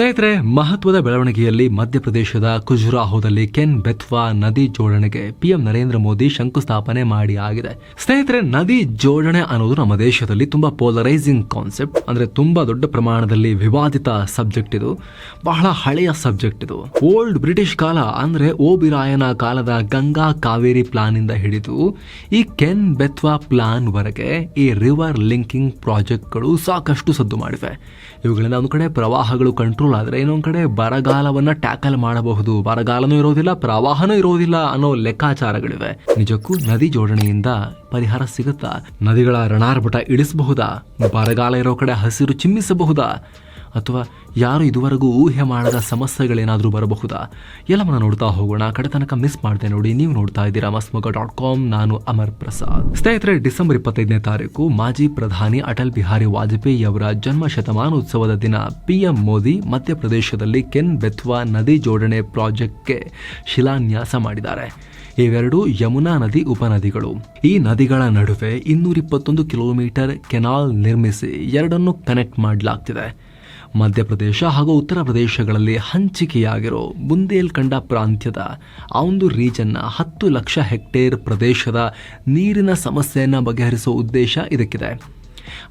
ಸ್ನೇಹಿತರೆ, ಮಹತ್ವದ ಬೆಳವಣಿಗೆಯಲ್ಲಿ ಮಧ್ಯಪ್ರದೇಶದ ಖುಜುರಾಹೋದಲ್ಲಿ ಕೆನ್ ಬೆತ್ವಾ ನದಿ ಜೋಡಣೆಗೆ ಪಿಎಂ ನರೇಂದ್ರ ಮೋದಿ ಶಂಕುಸ್ಥಾಪನೆ ಮಾಡಿ ಆಗಿದೆ. ಸ್ನೇಹಿತರೆ, ನದಿ ಜೋಡಣೆ ಅನ್ನೋದು ನಮ್ಮ ದೇಶದಲ್ಲಿ ತುಂಬಾ ಪೋಲರೈಸಿಂಗ್ ಕಾನ್ಸೆಪ್ಟ್ ಅಂದ್ರೆ ತುಂಬಾ ದೊಡ್ಡ ಪ್ರಮಾಣದಲ್ಲಿ ವಿವಾದಿತ ಸಬ್ಜೆಕ್ಟ್ ಇದು. ಬಹಳ ಹಳೆಯ ಸಬ್ಜೆಕ್ಟ್ ಇದು. ಓಲ್ಡ್ ಬ್ರಿಟಿಷ್ ಕಾಲ, ಅಂದ್ರೆ ಓಬಿರಾಯನ ಕಾಲದ ಗಂಗಾ ಕಾವೇರಿ ಪ್ಲಾನ್ ಇಂದ ಹಿಡಿದು ಈ ಕೆನ್ ಬೆತ್ವಾ ಪ್ಲಾನ್ ವರೆಗೆ ಈ ರಿವರ್ ಲಿಂಕಿಂಗ್ ಪ್ರಾಜೆಕ್ಟ್ಗಳು ಸಾಕಷ್ಟು ಸದ್ದು ಮಾಡಿವೆ. ಇವುಗಳಿಂದ ಒಂದು ಕಡೆ ಪ್ರವಾಹಗಳು ಕಂಟ್ರೋಲ್ ಆದರೆ ಇನ್ನೊಂದು ಕಡೆ ಬರಗಾಲವನ್ನ ಟ್ಯಾಕಲ್ ಮಾಡಬಹುದು. ಬರಗಾಲನೂ ಇರೋದಿಲ್ಲ, ಪ್ರವಾಹನೂ ಇರೋದಿಲ್ಲ ಅನ್ನೋ ಲೆಕ್ಕಾಚಾರಗಳಿವೆ. ನಿಜಕ್ಕೂ ನದಿ ಜೋಡಣೆಯಿಂದ ಪರಿಹಾರ ಸಿಗುತ್ತಾ? ನದಿಗಳ ರಣಾರ್ಭಟ ಇಳಿಸಬಹುದಾ? ಬರಗಾಲ ಇರೋ ಕಡೆ ಹಸಿರು ಚಿಮ್ಮಿಸಬಹುದಾ? ಅಥವಾ ಯಾರು ಇದುವರೆಗೂ ಊಹೆ ಮಾಡದ ಸಮಸ್ಯೆಗಳೇನಾದರೂ ಬರಬಹುದಾ? ಎಲ್ಲವನ್ನ ನೋಡ್ತಾ ಹೋಗೋಣ. ಕಡೆತನಕ ಮಿಸ್ ಮಾಡಿದೆ ನೋಡಿ. ನೀವು ನೋಡ್ತಾ ಇದ್ದೀರಾ ಮಸ್ಮಗ ಡಾಟ್ ಕಾಮ್. ನಾನು ಅಮರ್ ಪ್ರಸಾದ್. ಸ್ನೇಹಿತರೆ, ಡಿಸೆಂಬರ್ ಇಪ್ಪತ್ತೈದನೇ ತಾರೀಕು ಮಾಜಿ ಪ್ರಧಾನಿ ಅಟಲ್ ಬಿಹಾರಿ ವಾಜಪೇಯಿ ಅವರ ಜನ್ಮ ಶತಮಾನೋತ್ಸವದ ದಿನ. ಪಿಎಂ ಮೋದಿ ಮಧ್ಯಪ್ರದೇಶದಲ್ಲಿ ಕೆನ್ ಬೆತ್ವಾ ನದಿ ಜೋಡಣೆ ಪ್ರಾಜೆಕ್ಟ್ಗೆ ಶಿಲಾನ್ಯಾಸ ಮಾಡಿದ್ದಾರೆ. ಇವೆರಡು ಯಮುನಾ ನದಿ ಉಪನದಿಗಳು. ಈ ನದಿಗಳ ನಡುವೆ ಇನ್ನೂರ ಇಪ್ಪತ್ತೊಂದು ಕಿಲೋಮೀಟರ್ ಕೆನಾಲ್ ನಿರ್ಮಿಸಿ ಎರಡನ್ನು ಕನೆಕ್ಟ್ ಮಾಡಲಾಗ್ತಿದೆ. ಮಧ್ಯಪ್ರದೇಶ ಹಾಗೂ ಉತ್ತರ ಪ್ರದೇಶಗಳಲ್ಲಿ ಹಂಚಿಕೆಯಾಗಿರೋ ಬುಂದೇಲ್ಖಂಡ ಪ್ರಾಂತ್ಯದ ಆ ಒಂದು ರೀಜನ್ನ ಹತ್ತು ಲಕ್ಷ ಹೆಕ್ಟೇರ್ ಪ್ರದೇಶದ ನೀರಿನ ಸಮಸ್ಯೆಯನ್ನು ಬಗೆಹರಿಸುವ ಉದ್ದೇಶ ಇದಕ್ಕಿದೆ.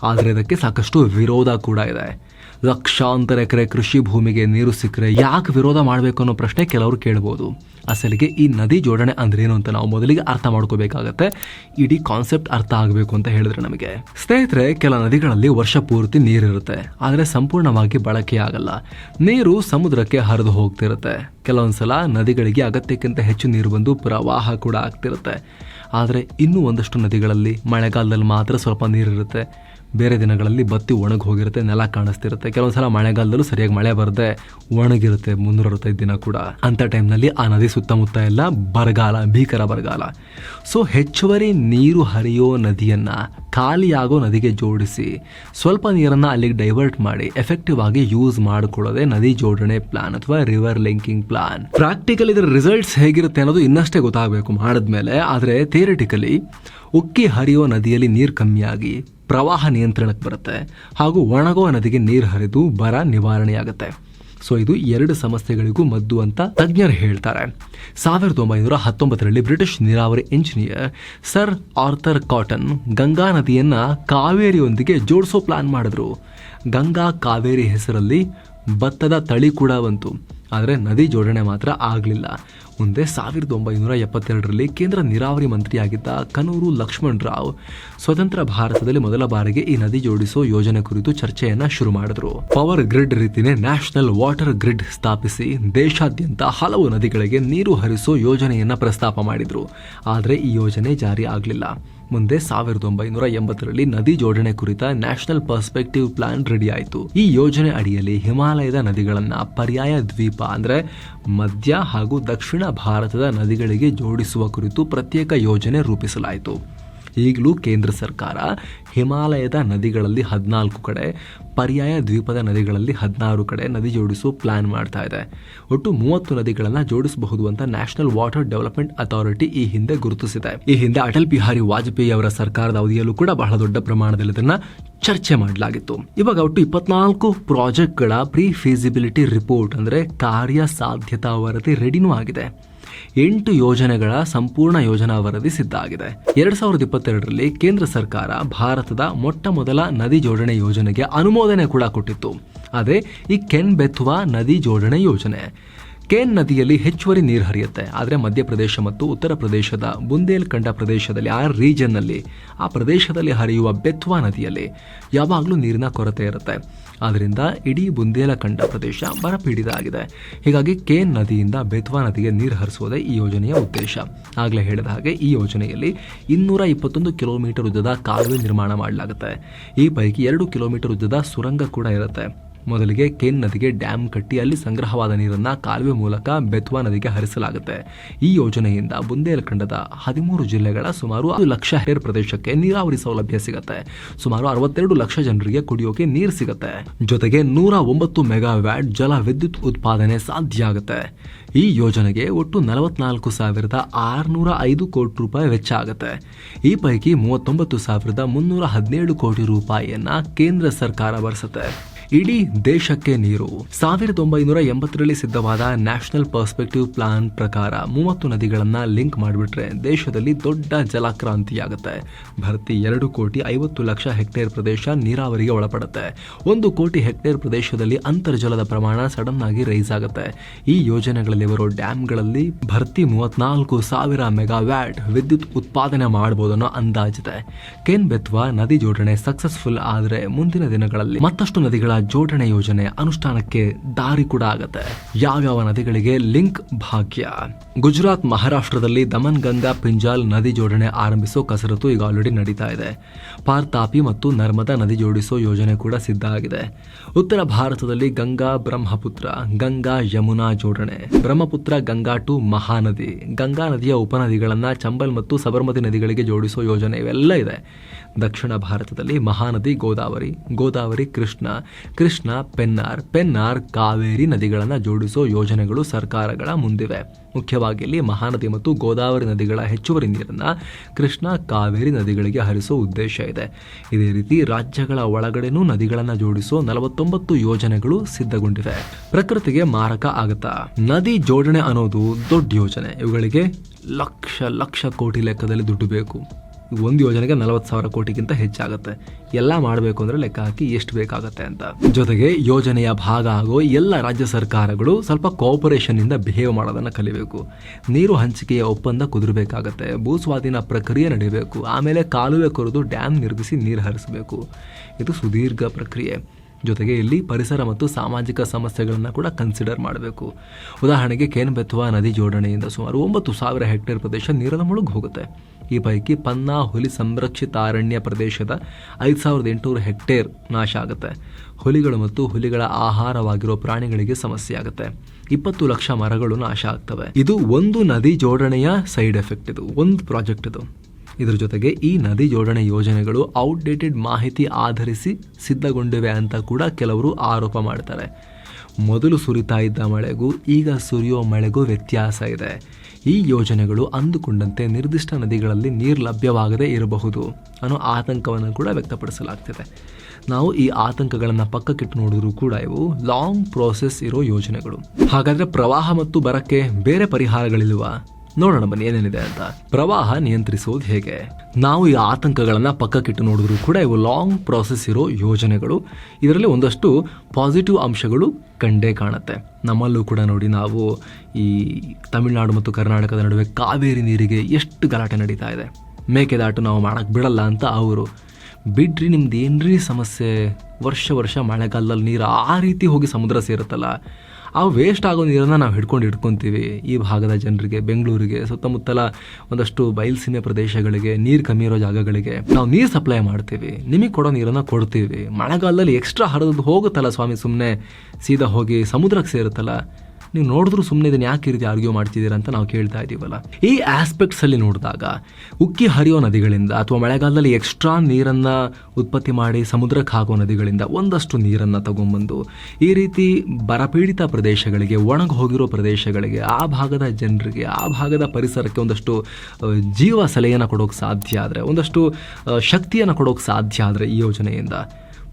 ಆದರೆ ಇದಕ್ಕೆ ಸಾಕಷ್ಟು ವಿರೋಧ ಕೂಡ ಇದೆ. ಲಕ್ಷಾಂತರ ಎಕರೆ ಕೃಷಿ ಭೂಮಿಗೆ ನೀರು ಸಿಕ್ಕರೆ ಯಾಕೆ ವಿರೋಧ ಮಾಡಬೇಕು ಅನ್ನೋ ಪ್ರಶ್ನೆ ಕೆಲವರು ಕೇಳ್ಬೋದು. ಅಸಲಿಗೆ ಈ ನದಿ ಜೋಡಣೆ ಅಂದ್ರೇನು ಅಂತ ನಾವು ಮೊದಲಿಗೆ ಅರ್ಥ ಮಾಡ್ಕೋಬೇಕಾಗತ್ತೆ. ಇಡೀ ಕಾನ್ಸೆಪ್ಟ್ ಅರ್ಥ ಆಗಬೇಕು ಅಂತ ಹೇಳಿದ್ರೆ ನಮಗೆ. ಸ್ನೇಹಿತರೆ, ಕೆಲ ನದಿಗಳಲ್ಲಿ ವರ್ಷ ಪೂರ್ತಿ ನೀರಿರುತ್ತೆ. ಆದರೆ ಸಂಪೂರ್ಣವಾಗಿ ಬಳಕೆಯಾಗಲ್ಲ ನೀರು ಸಮುದ್ರಕ್ಕೆ ಹರಿದು ಹೋಗ್ತಿರುತ್ತೆ. ಕೆಲವೊಂದ್ಸಲ ನದಿಗಳಿಗೆ ಅಗತ್ಯಕ್ಕಿಂತ ಹೆಚ್ಚು ನೀರು ಬಂದು ಪ್ರವಾಹ ಕೂಡ ಆಗ್ತಿರುತ್ತೆ. ಆದರೆ ಇನ್ನೂ ಒಂದಷ್ಟು ನದಿಗಳಲ್ಲಿ ಮಳೆಗಾಲದಲ್ಲಿ ಮಾತ್ರ ಸ್ವಲ್ಪ ನೀರಿರುತ್ತೆ. ಬೇರೆ ದಿನಗಳಲ್ಲಿ ಬತ್ತಿ ಒಣಗಿ ಹೋಗಿರುತ್ತೆ ನೆಲ ಕಾಣಿಸ್ತಿರುತ್ತೆ. ಕೆಲವೊಂದು ಸಲ ಮಳೆಗಾಲದಲ್ಲೂ ಸರಿಯಾಗಿ ಮಳೆ ಬರದೆ ಒಣಗಿರುತ್ತೆ ಮುನ್ನೂರ ಅರವತ್ತೈದು ದಿನ ಕೂಡ. ಅಂಥ ಟೈಮ್ನಲ್ಲಿ ಆ ನದಿ ಸುತ್ತಮುತ್ತ ಎಲ್ಲ ಬರಗಾಲ, ಭೀಕರ ಬರಗಾಲ. ಸೊ, ಹೆಚ್ಚುವರಿ ನೀರು ಹರಿಯೋ ನದಿಯನ್ನ ಖಾಲಿಯಾಗೋ ನದಿಗೆ ಜೋಡಿಸಿ, ಸ್ವಲ್ಪ ನೀರನ್ನ ಅಲ್ಲಿಗೆ ಡೈವರ್ಟ್ ಮಾಡಿ ಎಫೆಕ್ಟಿವ್ ಆಗಿ ಯೂಸ್ ಮಾಡಿಕೊಳ್ಳೋದೇ ನದಿ ಜೋಡಣೆ ಪ್ಲಾನ್ ಅಥವಾ ರಿವರ್ ಲಿಂಕಿಂಗ್ ಪ್ಲಾನ್ ಪ್ರಾಕ್ಟಿಕಲ್ ಇದರ ರಿಸಲ್ಟ್ಸ್ ಹೇಗಿರುತ್ತೆ ಅನ್ನೋದು ಇನ್ನಷ್ಟೇ ಗೊತ್ತಾಗಬೇಕು ಮಾಡಿದ್ಮೇಲೆ. ಆದರೆ ಥಿಯರಿಟಿಕಲಿ ಉಕ್ಕಿ ಹರಿಯೋ ನದಿಯಲ್ಲಿ ನೀರು ಕಮ್ಮಿಯಾಗಿ ಪ್ರವಾಹ ನಿಯಂತ್ರಣಕ್ಕೆ ಬರುತ್ತೆ. ಹಾಗೂ ಒಣಗೋ ನದಿಗೆ ನೀರು ಹರಿದು ಬರ ನಿವಾರಣೆಯಾಗುತ್ತೆ. ಸೊ ಇದು ಎರಡು ಸಮಸ್ಯೆಗಳಿಗೂ ಮದ್ದು ಅಂತ ತಜ್ಞರು ಹೇಳ್ತಾರೆ. ಸಾವಿರದ ಒಂಬೈನೂರ ಹತ್ತೊಂಬತ್ತರಲ್ಲಿ ಬ್ರಿಟಿಷ್ ನೀರಾವರಿ engineer sir Arthur Cotton Ganga ನದಿಯನ್ನ ಕಾವೇರಿಯೊಂದಿಗೆ ಜೋಡಿಸೋ ಪ್ಲಾನ್ ಮಾಡಿದ್ರು. ಗಂಗಾ ಕಾವೇರಿ ಹೆಸರಲ್ಲಿ ಭತ್ತದ ತಳಿ ಕೂಡ ಬಂತು. ಆದರೆ ನದಿ ಜೋಡಣೆ ಮಾತ್ರ ಆಗಲಿಲ್ಲ. ಮುಂದೆ ಸಾವಿರದ ಒಂಬೈನೂರ ಎಪ್ಪತ್ತೆರಡರಲ್ಲಿ ಕೇಂದ್ರ ನೀರಾವರಿ ಮಂತ್ರಿಯಾಗಿದ್ದ ಕನೂರು ಲಕ್ಷ್ಮಣ್ ರಾವ್ ಸ್ವತಂತ್ರ ಭಾರತದಲ್ಲಿ ಮೊದಲ ಬಾರಿಗೆ ಈ ನದಿ ಜೋಡಿಸೋ ಯೋಜನೆ ಕುರಿತು ಚರ್ಚೆಯನ್ನ ಶುರು ಮಾಡಿದ್ರು. ಪವರ್ ಗ್ರಿಡ್ ರೀತಿನೇ ನ್ಯಾಷನಲ್ ವಾಟರ್ ಗ್ರಿಡ್ ಸ್ಥಾಪಿಸಿ ದೇಶಾದ್ಯಂತ ಹಲವು ನದಿಗಳಿಗೆ ನೀರು ಹರಿಸೋ ಯೋಜನೆಯನ್ನ ಪ್ರಸ್ತಾಪ ಮಾಡಿದ್ರು. ಆದರೆ ಈ ಯೋಜನೆ ಜಾರಿ ಆಗಲಿಲ್ಲ. ಮುಂದೆ ಸಾವಿರದ ಒಂಬೈನೂರ ಎಂಬತ್ತರಲ್ಲಿ ನದಿ ಜೋಡಣೆ ಕುರಿತ ನ್ಯಾಷನಲ್ ಪರ್ಸ್ಪೆಕ್ಟಿವ್ ಪ್ಲಾನ್ ರೆಡಿ ಆಯಿತು ಈ ಯೋಜನೆ ಅಡಿಯಲ್ಲಿ ಹಿಮಾಲಯದ ನದಿಗಳನ್ನ ಪರ್ಯಾಯ ದ್ವೀಪ ಅಂದ್ರೆ ಮಧ್ಯ ಹಾಗೂ ದಕ್ಷಿಣ ಭಾರತದ ನದಿಗಳಿಗೆ ಜೋಡಿಸುವ ಕುರಿತು ಪ್ರತ್ಯೇಕ ಯೋಜನೆ ರೂಪಿಸಲಾಯಿತು. ಈಗಲೂ ಕೇಂದ್ರ ಸರ್ಕಾರ ಹಿಮಾಲಯದ ನದಿಗಳಲ್ಲಿ ಹದಿನಾಲ್ಕು ಕಡೆ, ಪರ್ಯಾಯ ದ್ವೀಪದ ನದಿಗಳಲ್ಲಿ ಹದಿನಾರು ಕಡೆ ನದಿ ಜೋಡಿಸುವ ಪ್ಲಾನ್ ಮಾಡ್ತಾ ಇದೆ. ಒಟ್ಟು ಮೂವತ್ತು ನದಿಗಳನ್ನು ಜೋಡಿಸಬಹುದು ಅಂತ ನ್ಯಾಷನಲ್ ವಾಟರ್ ಡೆವಲಪ್ಮೆಂಟ್ ಅಥಾರಿಟಿ ಈ ಹಿಂದೆ ಗುರುತಿಸಿದೆ. ಈ ಹಿಂದೆ ಅಟಲ್ ಬಿಹಾರಿ ವಾಜಪೇಯಿ ಅವರ ಸರ್ಕಾರದ ಅವಧಿಯಲ್ಲೂ ಕೂಡ ಬಹಳ ದೊಡ್ಡ ಪ್ರಮಾಣದಲ್ಲಿ ಇದನ್ನು ಚರ್ಚೆ ಮಾಡಲಾಗಿತ್ತು. ಇವಾಗ ಒಟ್ಟು ಇಪ್ಪತ್ನಾಲ್ಕು ಪ್ರಾಜೆಕ್ಟ್ಗಳ ಪ್ರೀ ಫೀಸಿಬಿಲಿಟಿ ರಿಪೋರ್ಟ್ ಅಂದರೆ ಕಾರ್ಯ ಸಾಧ್ಯತಾ ವರದಿ ರೆಡಿನೂ ಆಗಿದೆ. ಎಂಟು ಯೋಜನೆಗಳ ಸಂಪೂರ್ಣ ಯೋಜನಾ ವರದಿ ಸಿದ್ಧ ಆಗಿದೆ ಎರಡ್ ಸಾವಿರದ ಇಪ್ಪತ್ತೆರಡರಲ್ಲಿ ಕೇಂದ್ರ ಸರ್ಕಾರ ಭಾರತದ ಮೊಟ್ಟ ಮೊದಲ ನದಿ ಜೋಡಣೆ ಯೋಜನೆಗೆ ಅನುಮೋದನೆ ಕೂಡ ಕೊಟ್ಟಿತ್ತು. ಅದೇ ಈ ಕೆನ್ ಬೆತ್ವಾ ನದಿ ಜೋಡಣೆ ಯೋಜನೆ ಕೇನ್ ನದಿಯಲ್ಲಿ ಹೆಚ್ಚುವರಿ ನೀರು ಹರಿಯುತ್ತೆ. ಆದರೆ ಮಧ್ಯಪ್ರದೇಶ ಮತ್ತು ಉತ್ತರ ಪ್ರದೇಶದ ಬುಂದೇಲ್ಖಂಡ ಪ್ರದೇಶದಲ್ಲಿ ಆ ರೀಜನ್ನಲ್ಲಿ, ಆ ಪ್ರದೇಶದಲ್ಲಿ ಹರಿಯುವ ಬೆತ್ವಾ ನದಿಯಲ್ಲಿ ಯಾವಾಗಲೂ ನೀರಿನ ಕೊರತೆ ಇರುತ್ತೆ. ಆದ್ದರಿಂದ ಇಡೀ ಬುಂದೇಲಖಂಡ ಪ್ರದೇಶ ಬರಪೀಡಿತ ಆಗಿದೆ. ಹೀಗಾಗಿ ಕೇನ್ ನದಿಯಿಂದ ಬೆತ್ವಾ ನದಿಗೆ ನೀರು ಹರಿಸುವುದೇ ಈ ಯೋಜನೆಯ ಉದ್ದೇಶ. ಆಗಲೇ ಹೇಳಿದ ಹಾಗೆ ಈ ಯೋಜನೆಯಲ್ಲಿ ಇನ್ನೂರ ಇಪ್ಪತ್ತೊಂದು ಕಿಲೋಮೀಟರ್ ಉದ್ದದ ಕಾಲುವೆ ನಿರ್ಮಾಣ ಮಾಡಲಾಗುತ್ತೆ. ಈ ಪೈಕಿ ಎರಡು ಕಿಲೋಮೀಟರ್ ಉದ್ದದ ಸುರಂಗ ಕೂಡ ಇರುತ್ತೆ. ಮೊದಲಿಗೆ ಕೇನ್ ನದಿಗೆ ಡ್ಯಾಮ್ ಕಟ್ಟಿ ಅಲ್ಲಿ ಸಂಗ್ರಹವಾದ ನೀರನ್ನ ಕಾಲುವೆ ಮೂಲಕ ಬೆತ್ವಾ ನದಿಗೆ ಹರಿಸಲಾಗುತ್ತೆ. ಈ ಯೋಜನೆಯಿಂದ ಬುಂದೇಲ್ಖಂಡದ ಹದಿಮೂರು ಜಿಲ್ಲೆಗಳ ಸುಮಾರು ಲಕ್ಷ ಹೆಕ್ಟೇರ್ ಪ್ರದೇಶಕ್ಕೆ ನೀರಾವರಿ ಸೌಲಭ್ಯ ಸಿಗುತ್ತೆ. ಸುಮಾರು ಅರವತ್ತೆರಡು ಲಕ್ಷ ಜನರಿಗೆ ಕುಡಿಯೋಕೆ ನೀರು ಸಿಗುತ್ತೆ. ಜೊತೆಗೆ ನೂರ ಒಂಬತ್ತು ಮೆಗಾವ್ಯಾಟ್ ಜಲ ವಿದ್ಯುತ್ ಉತ್ಪಾದನೆ ಸಾಧ್ಯ ಆಗುತ್ತೆ. ಈ ಯೋಜನೆಗೆ ಒಟ್ಟು ನಲವತ್ನಾಲ್ಕು ಸಾವಿರದ ಆರುನೂರ ಐದು ಕೋಟಿ ರೂಪಾಯಿ ವೆಚ್ಚ ಆಗುತ್ತೆ. ಈ ಪೈಕಿ ಮೂವತ್ತೊಂಬತ್ತು ಸಾವಿರದ ಮುನ್ನೂರ ಹದಿನೇಳು ಕೋಟಿ ರೂಪಾಯಿಯನ್ನ ಕೇಂದ್ರ ಸರ್ಕಾರ ಭರಿಸುತ್ತೆ. ಇಡೀ ದೇಶಕ್ಕೆ ನೀರು. ಸಾವಿರದ ಒಂಬೈನೂರ ಎಂಬತ್ತರಲ್ಲಿ ಸಿದ್ಧವಾದ ನ್ಯಾಷನಲ್ ಪರ್ಸ್ಪೆಕ್ಟಿವ್ ಪ್ಲಾನ್ ಪ್ರಕಾರ ಮೂವತ್ತು ನದಿಗಳನ್ನ ಲಿಂಕ್ ಮಾಡಿಬಿಟ್ರೆ ದೇಶದಲ್ಲಿ ದೊಡ್ಡ ಜಲಕ್ರಾಂತಿಯಾಗುತ್ತೆ. ಭರ್ತಿ ಎರಡು ಕೋಟಿ ಐವತ್ತು ಲಕ್ಷ ಹೆಕ್ಟೇರ್ ಪ್ರದೇಶ ನೀರಾವರಿಗೆ ಒಳಪಡುತ್ತೆ. ಒಂದು ಕೋಟಿ ಹೆಕ್ಟೇರ್ ಪ್ರದೇಶದಲ್ಲಿ ಅಂತರ್ಜಲದ ಪ್ರಮಾಣ ಸಡನ್ ಆಗಿ ರೈಸ್ ಆಗುತ್ತೆ. ಈ ಯೋಜನೆಗಳಲ್ಲಿ ಬರೋ ಡ್ಯಾಮ್ಗಳಲ್ಲಿ ಭರ್ತಿ ಮೂವತ್ನಾಲ್ಕು ಸಾವಿರ ಮೆಗಾವ್ಯಾಟ್ ವಿದ್ಯುತ್ ಉತ್ಪಾದನೆ ಮಾಡಬಹುದು ಅನ್ನೋ ಅಂದಾಜಿದೆ. ಕೆನ್ ಬೆತ್ವಾ ನದಿ ಜೋಡಣೆ ಸಕ್ಸಸ್ಫುಲ್ ಆದರೆ ಮುಂದಿನ ದಿನಗಳಲ್ಲಿ ಮತ್ತಷ್ಟು ನದಿಗಳ ಜೋಡಣೆ ಯೋಜನೆ ಅನುಷ್ಠಾನಕ್ಕೆ ದಾರಿ ಕೂಡ ಆಗತ್ತೆ. ಯಾವ್ಯಾವ ನದಿಗಳಿಗೆ ಲಿಂಕ್ ಭಾಗ್ಯ? ಗುಜರಾತ್ ಮಹಾರಾಷ್ಟ್ರದಲ್ಲಿ ದಮನ್ ಗಂಗಾ ಪಿಂಜಾಲ್ ನದಿ ಜೋಡಣೆ ಆರಂಭಿಸೋ ಕಸರತ್ತು ಈಗ ಆಲ್ರೆಡಿ ನಡೀತಾ ಇದೆ. ಪಾರ್ ತಾಪಿ ಮತ್ತು ನರ್ಮದಾ ನದಿ ಜೋಡಿಸೋ ಯೋಜನೆ ಕೂಡ ಸಿದ್ಧ ಆಗಿದೆ. ಉತ್ತರ ಭಾರತದಲ್ಲಿ ಗಂಗಾ ಬ್ರಹ್ಮಪುತ್ರ, ಗಂಗಾ ಯಮುನಾ ಜೋಡಣೆ, ಬ್ರಹ್ಮಪುತ್ರ, ಗಂಗಾ ಟು ಮಹಾನದಿ, ಗಂಗಾ ನದಿಯ ಉಪನದಿಗಳನ್ನ ಚಂಬಲ್ ಮತ್ತು ಸಬರ್ಮತಿ ನದಿಗಳಿಗೆ ಜೋಡಿಸೋ ಯೋಜನೆ ಇವೆಲ್ಲ ಇದೆ. ದಕ್ಷಿಣ ಭಾರತದಲ್ಲಿ ಮಹಾನದಿ ಗೋದಾವರಿ ಗೋದಾವರಿ ಕೃಷ್ಣ ಕೃಷ್ಣ, ಪೆನ್ನಾರ್ ಪೆನ್ನಾರ್ ಕಾವೇರಿ ನದಿಗಳನ್ನು ಜೋಡಿಸೋ ಯೋಜನೆಗಳು ಸರ್ಕಾರಗಳ ಮುಂದಿವೆ. ಮುಖ್ಯವಾಗಿ ಇಲ್ಲಿ ಮಹಾನದಿ ಮತ್ತು ಗೋದಾವರಿ ನದಿಗಳ ಹೆಚ್ಚುವರಿ ನೀರನ್ನು ಕೃಷ್ಣ ಕಾವೇರಿ ನದಿಗಳಿಗೆ ಹರಿಸೋ ಉದ್ದೇಶ ಇದೆ. ಇದೇ ರೀತಿ ರಾಜ್ಯಗಳ ಒಳಗಡೆನೂ ನದಿಗಳನ್ನು ಜೋಡಿಸೋ ನಲವತ್ತೊಂಬತ್ತು ಯೋಜನೆಗಳು ಸಿದ್ಧಗೊಂಡಿವೆ. ಪ್ರಕೃತಿಗೆ ಮಾರಕ ಆಗತ್ತಾ. ನದಿ ಜೋಡಣೆ ಅನ್ನೋದು ದೊಡ್ಡ ಯೋಜನೆ. ಇವುಗಳಿಗೆ ಲಕ್ಷ ಲಕ್ಷ ಕೋಟಿ ಲೆಕ್ಕದಲ್ಲಿ ದುಡ್ಡು ಬೇಕು. ಒಂದು ಯೋಜನೆಗೆ ನಲವತ್ತು ಸಾವಿರ ಕೋಟಿಗಿಂತ ಹೆಚ್ಚಾಗುತ್ತೆ. ಎಲ್ಲ ಮಾಡಬೇಕು ಅಂದರೆ ಲೆಕ್ಕ ಹಾಕಿ ಎಷ್ಟು ಬೇಕಾಗತ್ತೆ ಅಂತ. ಜೊತೆಗೆ ಯೋಜನೆಯ ಭಾಗ ಆಗೋ ಎಲ್ಲ ರಾಜ್ಯ ಸರ್ಕಾರಗಳು ಸ್ವಲ್ಪ ಕೋಪರೇಷನ್ನಿಂದ ಬಿಹೇವ್ ಮಾಡೋದನ್ನು ಕಲಿಬೇಕು. ನೀರು ಹಂಚಿಕೆಯ ಒಪ್ಪಂದ ಕುದುರಬೇಕಾಗತ್ತೆ. ಭೂಸ್ವಾಧೀನ ಪ್ರಕ್ರಿಯೆ ನಡೀಬೇಕು. ಆಮೇಲೆ ಕಾಲುವೆ ಕೊರೆದು ಡ್ಯಾಮ್ ನಿರ್ಮಿಸಿ ನೀರು ಹರಿಸಬೇಕು. ಇದು ಸುದೀರ್ಘ ಪ್ರಕ್ರಿಯೆ. ಜೊತೆಗೆ ಇಲ್ಲಿ ಪರಿಸರ ಮತ್ತು ಸಾಮಾಜಿಕ ಸಮಸ್ಯೆಗಳನ್ನು ಕೂಡ ಕನ್ಸಿಡರ್ ಮಾಡಬೇಕು. ಉದಾಹರಣೆಗೆ ಕೇನ್ ಬೆತ್ವಾ ನದಿ ಜೋಡಣೆಯಿಂದ ಸುಮಾರು ಒಂಬತ್ತು ಸಾವಿರ ಹೆಕ್ಟೇರ್ ಪ್ರದೇಶ ನೀರಿನ ಮುಳುಗಿ ಹೋಗುತ್ತೆ. ಈ ಪೈಕಿ ಪನ್ನಾ ಹುಲಿ ಸಂರಕ್ಷಿತ ಅರಣ್ಯ ಪ್ರದೇಶದ ಐದು ಸಾವಿರದ ಎಂಟುನೂರು ಹೆಕ್ಟೇರ್ ನಾಶ ಆಗುತ್ತೆ. ಹುಲಿಗಳು ಮತ್ತು ಹುಲಿಗಳ ಆಹಾರವಾಗಿರೋ ಪ್ರಾಣಿಗಳಿಗೆ ಸಮಸ್ಯೆ ಆಗುತ್ತೆ. ಇಪ್ಪತ್ತು ಲಕ್ಷ ಮರಗಳು ನಾಶ ಆಗ್ತವೆ. ಇದು ಒಂದು ನದಿ ಜೋಡಣೆಯ ಸೈಡ್ ಎಫೆಕ್ಟ್ ಇದು, ಒಂದು ಪ್ರಾಜೆಕ್ಟ್ ಇದು. ಇದರ ಜೊತೆಗೆ ಈ ನದಿ ಜೋಡಣೆ ಯೋಜನೆಗಳು ಔಟ್ಡೇಟೆಡ್ ಮಾಹಿತಿ ಆಧರಿಸಿ ಸಿದ್ಧಗೊಂಡಿವೆ ಅಂತ ಕೂಡ ಕೆಲವರು ಆರೋಪ ಮಾಡ್ತಾರೆ. ಮೊದಲು ಸುರಿತಾ ಇದ್ದ ಮಳೆಗೂ ಈಗ ಸುರಿಯೋ ಮಳೆಗೂ ವ್ಯತ್ಯಾಸ ಇದೆ. ಈ ಯೋಜನೆಗಳು ಅಂದುಕೊಂಡಂತೆ ನಿರ್ದಿಷ್ಟ ನದಿಗಳಲ್ಲಿ ನೀರು ಲಭ್ಯವಾಗದೇ ಇರಬಹುದು ಅನ್ನೋ ಆತಂಕವನ್ನು ಕೂಡ ವ್ಯಕ್ತಪಡಿಸಲಾಗ್ತಿದೆ. ನಾವು ಈ ಆತಂಕಗಳನ್ನು ಪಕ್ಕಕ್ಕಿಟ್ಟು ನೋಡಿದ್ರು ಕೂಡ ಇವು ಲಾಂಗ್ ಪ್ರೋಸೆಸ್ ಇರೋ ಯೋಜನೆಗಳು. ಹಾಗಾದರೆ ಪ್ರವಾಹ ಮತ್ತು ಬರಕ್ಕೆ ಬೇರೆ ಪರಿಹಾರಗಳಿಲ್ವಾ? ನೋಡೋಣ ಬನ್ನಿ, ಏನೇನಿದೆ ಅಂತ. ಪ್ರವಾಹ ನಿಯಂತ್ರಿಸೋದು ಹೇಗೆ? ನಾವು ಈ ಆತಂಕಗಳನ್ನು ಪಕ್ಕಕ್ಕಿಟ್ಟು ನೋಡಿದ್ರು ಕೂಡ ಇವು ಲಾಂಗ್ ಪ್ರಾಸೆಸ್ ಇರೋ ಯೋಜನೆಗಳು. ಇದರಲ್ಲಿ ಒಂದಷ್ಟು ಪಾಸಿಟಿವ್ ಅಂಶಗಳು ಕಂಡೇ ಕಾಣುತ್ತೆ. ನಮ್ಮಲ್ಲೂ ಕೂಡ ನೋಡಿ ನಾವು ಈ ತಮಿಳುನಾಡು ಮತ್ತು ಕರ್ನಾಟಕದ ನಡುವೆ ಕಾವೇರಿ ನೀರಿಗೆ ಎಷ್ಟು ಗಲಾಟೆ ನಡೀತಾ ಇದೆ. ಮೇಕೆದಾಟು ನಾವು ಮಾಡೋಕ್ಕೆ ಬಿಡಲ್ಲ ಅಂತ ಅವರು. ಬಿಡ್ರಿ ನಿಮ್ದು ಏನ್ರೀ ಸಮಸ್ಯೆ? ವರ್ಷ ವರ್ಷ ಮಳೆಗಾಲದಲ್ಲಿ ನೀರು ಆ ರೀತಿ ಹೋಗಿ ಸಮುದ್ರ ಸೇರುತ್ತಲ್ಲ. ಆ ವೇಸ್ಟ್ ಆಗೋ ನೀರನ್ನು ನಾವು ಹಿಡ್ಕೊಂಡು ಹಿಡ್ಕೊತೀವಿ ಈ ಭಾಗದ ಜನರಿಗೆ, ಬೆಂಗಳೂರಿಗೆ, ಸುತ್ತಮುತ್ತಲ ಒಂದಷ್ಟು ಬಯಲುಸೀಮೆ ಪ್ರದೇಶಗಳಿಗೆ, ನೀರು ಕಮ್ಮಿ ಇರೋ ಜಾಗಗಳಿಗೆ ನಾವು ನೀರು ಸಪ್ಲೈ ಮಾಡ್ತೀವಿ. ನಿಮಗೆ ಕೊಡೋ ನೀರನ್ನು ಕೊಡ್ತೀವಿ. ಮಳೆಗಾಲದಲ್ಲಿ ಎಕ್ಸ್ಟ್ರಾ ಹರಿದು ಹೋಗುತ್ತಲ್ಲ ಸ್ವಾಮಿ ಸುಮ್ಮನೆ ಸೀದಾ ಹೋಗಿ ಸಮುದ್ರಕ್ಕೆ ಸೇರುತ್ತಲ್ಲ. ನೀವು ನೋಡಿದ್ರು ಸುಮ್ಮನೆ ಇದನ್ನು ಯಾಕೆ ರೀತಿ ಆರ್ಗ್ಯೂ ಮಾಡ್ತಿದ್ದೀರ ಅಂತ ನಾವು ಕೇಳ್ತಾ ಇದ್ದೀವಲ್ಲ? ಈ ಆಸ್ಪೆಕ್ಟ್ಸಲ್ಲಿ ನೋಡಿದಾಗ ಉಕ್ಕಿ ಹರಿಯೋ ನದಿಗಳಿಂದ ಅಥವಾ ಮಳೆಗಾಲದಲ್ಲಿ ಎಕ್ಸ್ಟ್ರಾ ನೀರನ್ನು ಉತ್ಪತ್ತಿ ಮಾಡಿ ಸಮುದ್ರಕ್ಕೆ ಹಾಕೋ ನದಿಗಳಿಂದ ಒಂದಷ್ಟು ನೀರನ್ನು ತಗೊಂಬಂದು ಈ ರೀತಿ ಬರಪೀಡಿತ ಪ್ರದೇಶಗಳಿಗೆ, ಒಣಗಿ ಹೋಗಿರೋ ಪ್ರದೇಶಗಳಿಗೆ, ಆ ಭಾಗದ ಜನರಿಗೆ, ಆ ಭಾಗದ ಪರಿಸರಕ್ಕೆ ಒಂದಷ್ಟು ಜೀವ ಸಲಹೆಯನ್ನು ಕೊಡೋಕೆ ಸಾಧ್ಯ ಆದರೆ, ಒಂದಷ್ಟು ಶಕ್ತಿಯನ್ನು ಕೊಡೋಕೆ ಸಾಧ್ಯ ಆದರೆ ಈ ಯೋಜನೆಯಿಂದ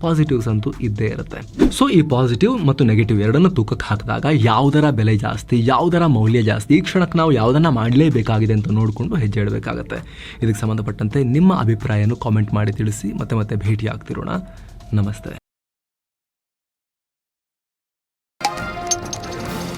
ಪಾಸಿಟಿವ್ಸ್ ಅಂತೂ ಇದ್ದೇ ಇರುತ್ತೆ. ಸೊ ಈ ಪಾಸಿಟಿವ್ ಮತ್ತು ನೆಗೆಟಿವ್ ಎರಡನ್ನು ತೂಕಕ್ಕೆ ಹಾಕಿದಾಗ ಯಾವುದರ ಬೆಲೆ ಜಾಸ್ತಿ, ಯಾವುದರ ಮೌಲ್ಯ ಜಾಸ್ತಿ, ಈ ಕ್ಷಣಕ್ಕೆ ನಾವು ಯಾವುದನ್ನು ಮಾಡಲೇಬೇಕಾಗಿದೆ ಅಂತ ನೋಡಿಕೊಂಡು ಹೆಜ್ಜೆ ಇಡಬೇಕಾಗತ್ತೆ. ಇದಕ್ಕೆ ಸಂಬಂಧಪಟ್ಟಂತೆ ನಿಮ್ಮ ಅಭಿಪ್ರಾಯವನ್ನು ಕಾಮೆಂಟ್ ಮಾಡಿ ತಿಳಿಸಿ, ಮತ್ತೆ ಮತ್ತೆ ಭೇಟಿ ಆಗ್ತಿರೋಣ ನಮಸ್ತೆ.